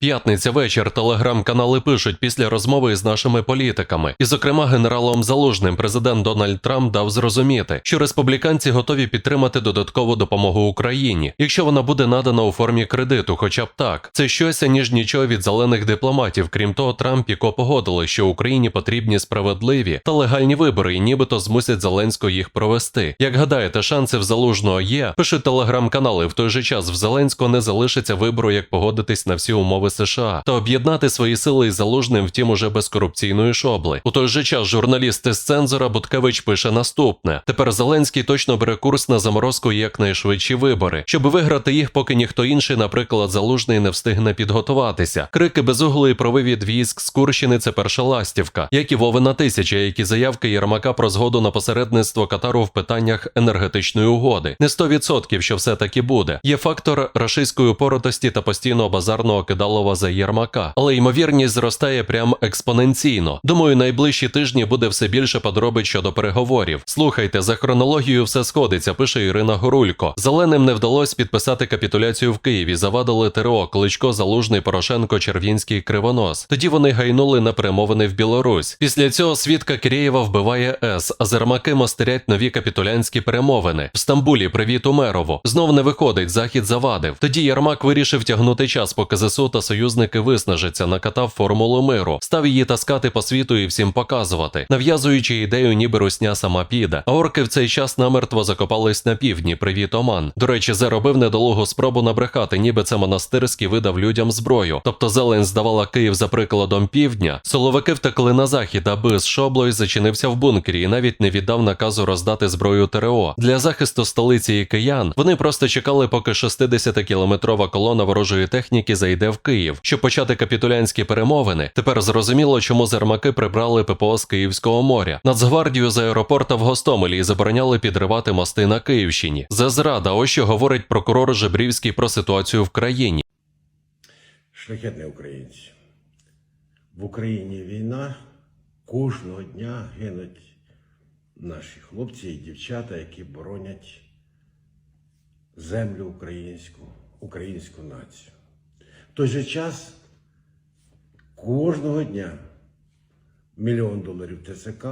П'ятниця вечір телеграм-канали пишуть після розмови з нашими політиками, і, зокрема, генералом Залужним президент Дональд Трамп дав зрозуміти, що республіканці готові підтримати додаткову допомогу Україні, якщо вона буде надана у формі кредиту, хоча б так. Це щось ніж нічого від зелених дипломатів. Крім того, Трамп і Ко погодили, що Україні потрібні справедливі та легальні вибори, і нібито змусять Зеленського їх провести. Як гадаєте, шанси в залужного є? Пишуть телеграм-канали. В той же час в Зеленського не залишиться вибору, як погодитись на всі умови США та об'єднати свої сили із залужним, втім уже без корупційної шобли. У той же час журналіст із цензора Буткевич пише наступне: тепер Зеленський точно бере курс на заморозку якнайшвидші вибори, щоб виграти їх, поки ніхто інший, наприклад, залужний, не встигне підготуватися. Крики безуглої про вивід військ з Курщини це перша ластівка, як і Вовина тисяча, які заявки Єрмака про згоду на посередництво Катару в питаннях енергетичної угоди. Не 100% що все таки буде. Є фактор рашистської упоротості та постійного базарного кидалова за Єрмака, але ймовірність зростає прям експоненційно. Думаю, найближчі тижні буде все більше подробиць щодо переговорів. Слухайте, за хронологією все сходиться, пише Ірина Горулько. Зеленим не вдалося підписати капітуляцію в Києві. Завадили ТРО Кличко, Залужний, Порошенко, Червінський, Кривонос. Тоді вони гайнули на перемовини в Білорусь. Після цього свідка Кирєєва вбиває С, а зермаки мастерять нові капітулянські перемовини. В Стамбулі привіт Умерову. Знов не виходить, захід завадив. Тоді Єрмак вирішив тягнути час, поки ЗСУ та союзники виснажаться, накатав формулу миру, став її таскати по світу і всім показувати, нав'язуючи ідею, ніби русня сама піде. А орки в цей час намертво закопались на півдні. Привіт, Оман. До речі, заробив недолугу спробу набрехати, ніби це монастирський видав людям зброю. Тобто Зелень здавала Київ за прикладом півдня. Соловики втекли на захід, аби з шоблою зачинився в бункері і навіть не віддав наказу роздати зброю ТРО. Для захисту столиці і киян вони просто чекали, поки 60-кілометрова колона ворожої техніки зайде в Київ, щоб почати капітулянські перемовини. Тепер зрозуміло, чому зермаки прибрали ППО з Київського моря. Нацгвардію з аеропорта в Гостомелі забороняли підривати мости на Київщині. Це зрада. Ось що говорить прокурор Жебрівський про ситуацію в країні. Шляхетні українці. В Україні війна. Кожного дня гинуть наші хлопці і дівчата, які боронять землю українську, українську націю. Той же час кожного дня мільйон доларів ТЦК,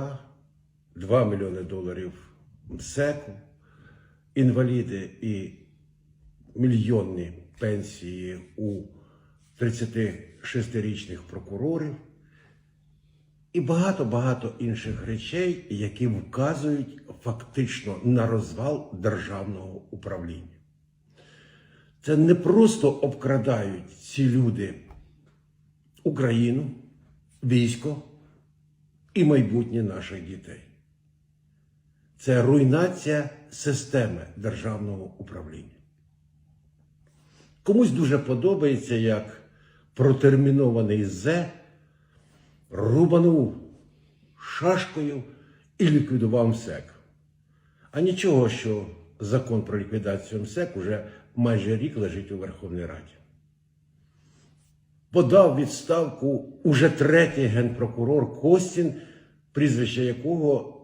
2 мільйони доларів МСЕКу, інваліди і мільйонні пенсії у 36-річних прокурорів і багато-багато інших речей, які вказують фактично на розвал державного управління. Це не просто обкрадають ці люди Україну, військо і майбутнє наших дітей. Це руйнація системи державного управління. Комусь дуже подобається, як протермінований Зе рубанув шашкою і ліквідував МСЕК. А нічого, що закон про ліквідацію МСЕК уже майже рік лежить у Верховній Раді. Подав відставку уже третій генпрокурор Костін, прізвище якого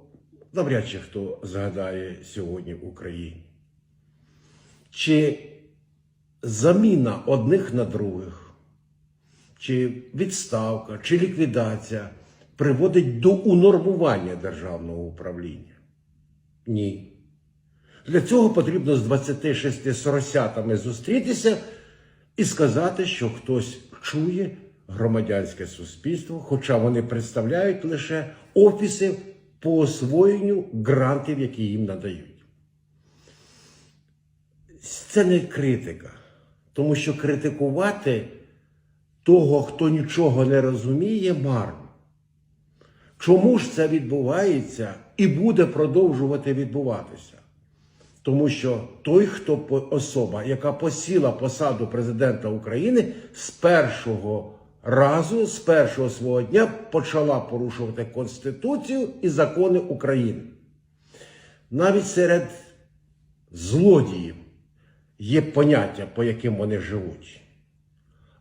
навряд чи хто згадає сьогодні в Україні. Чи заміна одних на других, чи відставка, чи ліквідація приводить до унормування державного управління? Ні. Для цього потрібно з 26 соросятами зустрітися і сказати, що хтось чує громадянське суспільство, хоча вони представляють лише офіси по освоєнню грантів, які їм надають. Це не критика, тому що критикувати того, хто нічого не розуміє, марно. Чому ж це відбувається і буде продовжувати відбуватися? Тому що той, хто особа, яка посіла посаду президента України, з першого разу, з першого свого дня почала порушувати Конституцію і закони України. Навіть серед злодіїв є поняття, по яким вони живуть.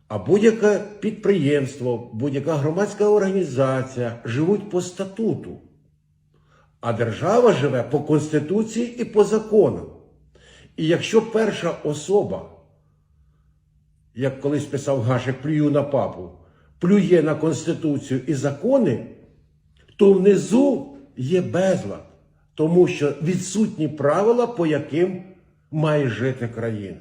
А будь-яке підприємство, будь-яка громадська організація живуть по статуту. А держава живе по Конституції і по законам. І якщо перша особа, як колись писав Гашек, плюю на папу, плює на Конституцію і закони, то внизу є безлад, тому що відсутні правила, по яким має жити країна.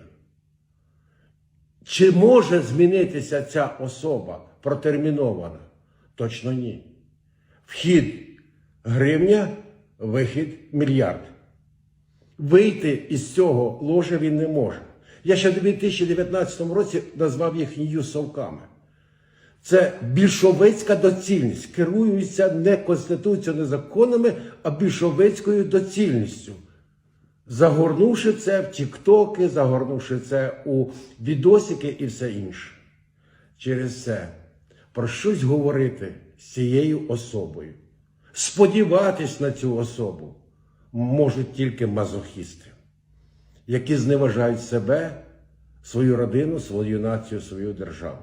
Чи може змінитися ця особа протермінована? Точно ні. Вхід гривня, вихід мільярд. Вийти із цього ложа він не може. Я ще в 2019 році назвав їх нью-совками. Це більшовицька доцільність. Керуються не конституцією, не законами, а більшовицькою доцільністю. Загорнувши це в тіктоки, загорнувши це у відосики і все інше. Через це про щось говорити з цією особою, сподіватись на цю особу можуть тільки мазохісти, які зневажають себе, свою родину, свою націю, свою державу.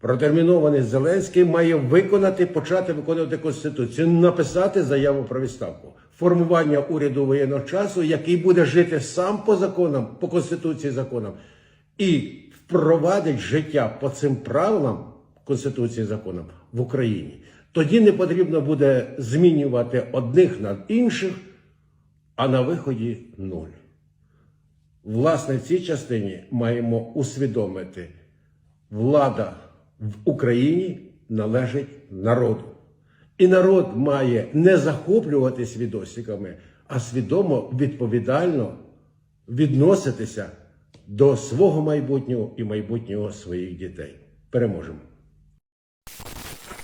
Протермінований Зеленський має виконати, почати виконувати Конституцію, написати заяву про відставку. Формування уряду воєнного часу, який буде жити сам по законам, по Конституції законам, і впровадить життя по цим правилам Конституції законам в Україні. Тоді не потрібно буде змінювати одних над інших, а на виході нуль. Власне, в цій частині маємо усвідомити, влада в Україні належить народу. І народ має не захоплюватись відосиками, а свідомо відповідально відноситися до свого майбутнього і майбутнього своїх дітей. Переможемо!